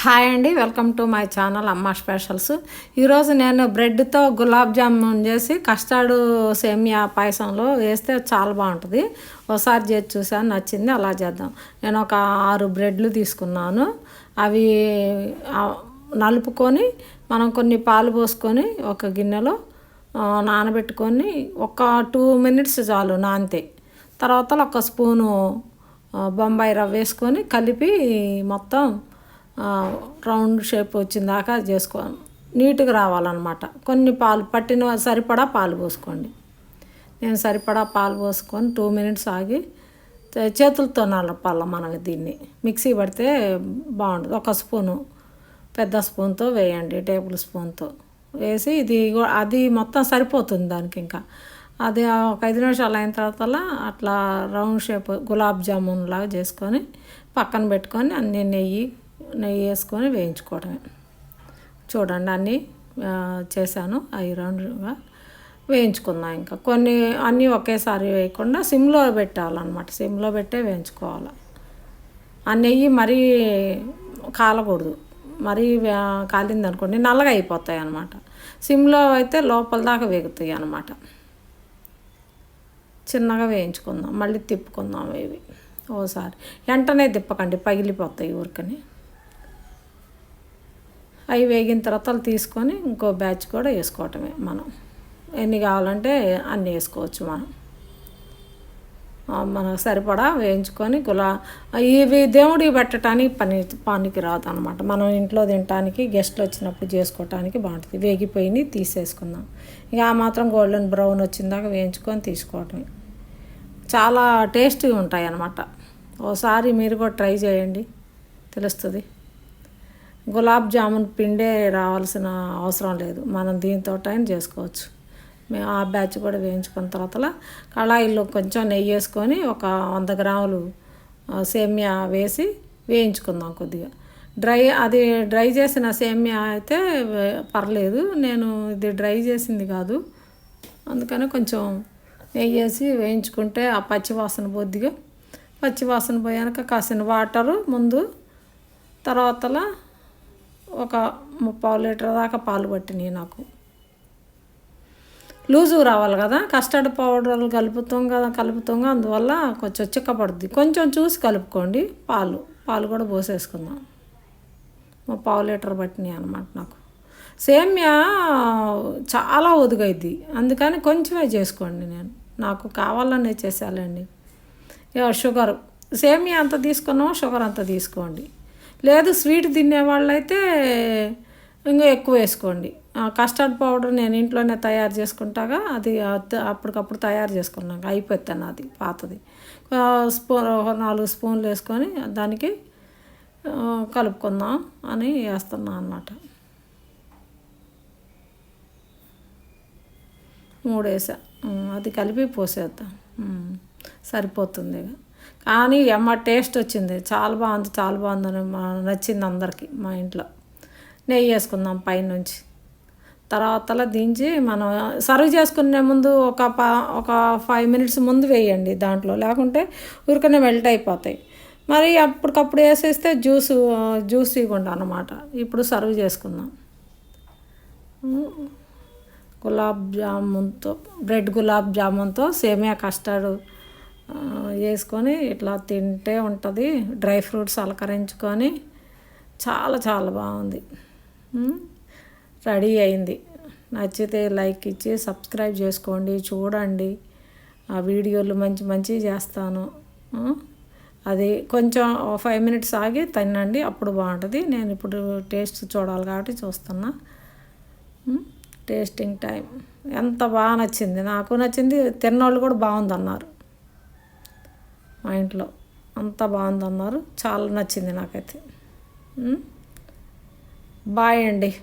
Hi అండి welcome to my channel Amma specials ఈరోజు నేను బ్రెడ్తో గులాబ్ జామున్ చేసి కస్టర్డ్ సేమియా పాయసంలో వేస్తే చాలా బాగుంటుంది. ఒకసారి చేసి చూసాను నచ్చింది అలా చేద్దాం. నేను ఒక ఆరు బ్రెడ్లు తీసుకున్నాను. అవి నలుపుకొని మనం కొన్ని పాలు పోసుకొని ఒక గిన్నెలో నానబెట్టుకొని ఒక టూ మినిట్స్ చాలు నానితే. తర్వాత ఒక స్పూను బొంబాయి రవ్వ వేసుకొని కలిపి మొత్తం రౌండ్ షేప్ వచ్చిన దాకా చేసుకో నీట్గా రావాలన్నమాట. కొన్ని పాలు పట్టిన సరిపడా పాలు పోసుకోండి. నేను సరిపడా పాలు పోసుకొని టూ మినిట్స్ ఆగి చేతులతో నలపాల మనం దీన్ని. మిక్సీ పడితే బాగుంటుంది ఒక స్పూను పెద్ద స్పూన్తో వేయండి టేబుల్ స్పూన్తో. వేసి ఇది కూడా- అది మొత్తం సరిపోతుంది దానికి ఇంకా. అది ఒక ఐదు నిమిషాలు అయిన తర్వాత అట్లా రౌండ్ షేప్ గులాబ్ జామున్ లాగా చేసుకొని పక్కన పెట్టుకొని అన్ని నెయ్యి నెయ్యి వేసుకొని వేయించుకోవడమే. చూడండి అన్నీ చేశాను. అవి రౌండ్గా వేయించుకుందాం ఇంకా. కొన్ని అన్నీ ఒకేసారి వేయకుండా సిమ్లో పెట్టాలన్నమాట. సిమ్లో పెట్టే వేయించుకోవాలి. ఆ నెయ్యి మరీ కాలకూడదు. మరీ కాలిందనుకోండి కాలింది అనుకోండి నల్లగా అయిపోతాయి అన్నమాట. సిమ్లో అయితే లోపల దాకా వేగుతాయి అన్నమాట. చిన్నగా వేయించుకుందాం. మళ్ళీ తిప్పుకుందాం ఇవి. ఓసారి. వెంటనే తిప్పకండి పగిలిపోతాయి ఊరికని. అవి వేగిన తర్వాత తీసుకొని ఇంకో బ్యాచ్ కూడా వేసుకోవటమే మనం. ఎన్ని కావాలంటే అన్నీ వేసుకోవచ్చు మనం. మనకు సరిపడా వేయించుకొని గులా ఇవి దేవుడికి పెట్టడానికి పని పనికి రాదు అనమాట మనం ఇంట్లో తినటానికి గెస్ట్లు వచ్చినప్పుడు చేసుకోవటానికి బాగుంటుంది. వేగిపోయి తీసేసుకుందాం. ఇక ఆ మాత్రం గోల్డెన్ బ్రౌన్ వచ్చిందాక వేయించుకొని తీసుకోవటమే. చాలా టేస్టీగా ఉంటాయి అన్నమాట ఓసారి మీరు కూడా ట్రై చేయండి. తెలుస్తుంది. గులాబ్ జామున్ పిండే రావాల్సిన అవసరం లేదు. మనం దీంతో అయినా చేసుకోవచ్చు. మేము ఆ బ్యాచ్ కూడా వేయించుకున్న తర్వాత కళాయిలో కొంచెం నెయ్యి వేసుకొని ఒక వంద గ్రాములు సేమ్యా సేమియా వేసి వేయించుకుందాం కొద్దిగా. డ్రై అది డ్రై చేసిన సేమియా అయితే పర్లేదు. నేను ఇది డ్రై చేసింది కాదు. అందుకని కొంచెం నెయ్యి వేసి వేయించుకుంటే ఆ పచ్చివాసన బొద్దిగా పచ్చి వాసన పోయాక కాసిన వాటరు ముందు తర్వాతలా ఒక ముప్పావు లీటర్ దాకా పాలు పట్టినాయి నాకు. లూజు రావాలి కదా కస్టర్డ్ పౌడర్ కలుపుతాం కదా కలుపుతాం అందువల్ల కొంచెం చిక్కపడుద్ది. కొంచెం చూసి కలుపుకోండి పాలు పాలు కూడా పోసేసుకుందాం. ముప్పావు లీటర్ పట్టినాయి అనమాట నాకు. సేమ్యా చాలా ఒదుగైద్ది అందుకని కొంచెమే చేసుకోండి నేను. నాకు కావాలనే చేసాలండి షుగర్. సేమియా అంత తీసుకున్నాం షుగర్ అంత తీసుకోండి. లేదు స్వీట్ తినే వాళ్ళైతే ఇంకా ఎక్కువ వేసుకోండి. కస్టర్డ్ పౌడర్ నేను ఇంట్లోనే తయారు చేసుకుంటాగా అది అప్పటికప్పుడు తయారు చేసుకున్నాక అయిపోతాను అది పాతది. స్పూన్ ఒక నాలుగు స్పూన్లు వేసుకొని దానికి కలుపుకుందాం అని వేస్తున్నాను అనమాట మూడు వేసా. అది కలిపి పోసేద్దాం. సరిపోతుంది ఇక కానీ అమ్మ టేస్ట్ వచ్చింది. చాలా బాగుంది చాలా బాగుందని మా నచ్చింది అందరికీ మా ఇంట్లో. నెయ్యి వేసుకుందాం పైనుంచి. తర్వాత దించి మనం సర్వ్ చేసుకునే ముందు ఒక పా ఒక ఫైవ్ మినిట్స్ ముందు వేయండి దాంట్లో. లేకుంటే ఊరికనే మెల్ట్ అయిపోతాయి. మరి అప్పటికప్పుడు వేసేస్తే జ్యూస్ జ్యూస్ ఇవ్వండి అనమాట ఇప్పుడు సర్వ్ చేసుకుందాం. గులాబ్ జామున్తో బ్రెడ్ గులాబ్ జామున్తో సేమియా కస్టర్డ్ వేసుకొని ఇట్లా తింటే ఉంటుంది. డ్రై ఫ్రూట్స్ అలంకరించుకొని చాలా చాలా బాగుంది. రెడీ అయింది. నచ్చితే లైక్ ఇచ్చి సబ్స్క్రైబ్ చేసుకోండి చూడండి. ఆ వీడియోలు మంచి మంచి చేస్తాను. అది కొంచెం ఫైవ్ మినిట్స్ ఆగి తినండి అప్పుడు బాగుంటుంది. నేను ఇప్పుడు టేస్ట్ చూడాలి కాబట్టి చూస్తున్నా. Tasting time. ఎంత బాగా నచ్చింది. నాకు నచ్చింది తిన్నోళ్ళు కూడా బాగుందన్నారు. మా ఇంట్లో. అంత బాగుందన్నారు. చాలా నచ్చింది నాకైతే. బాయ్ అండి.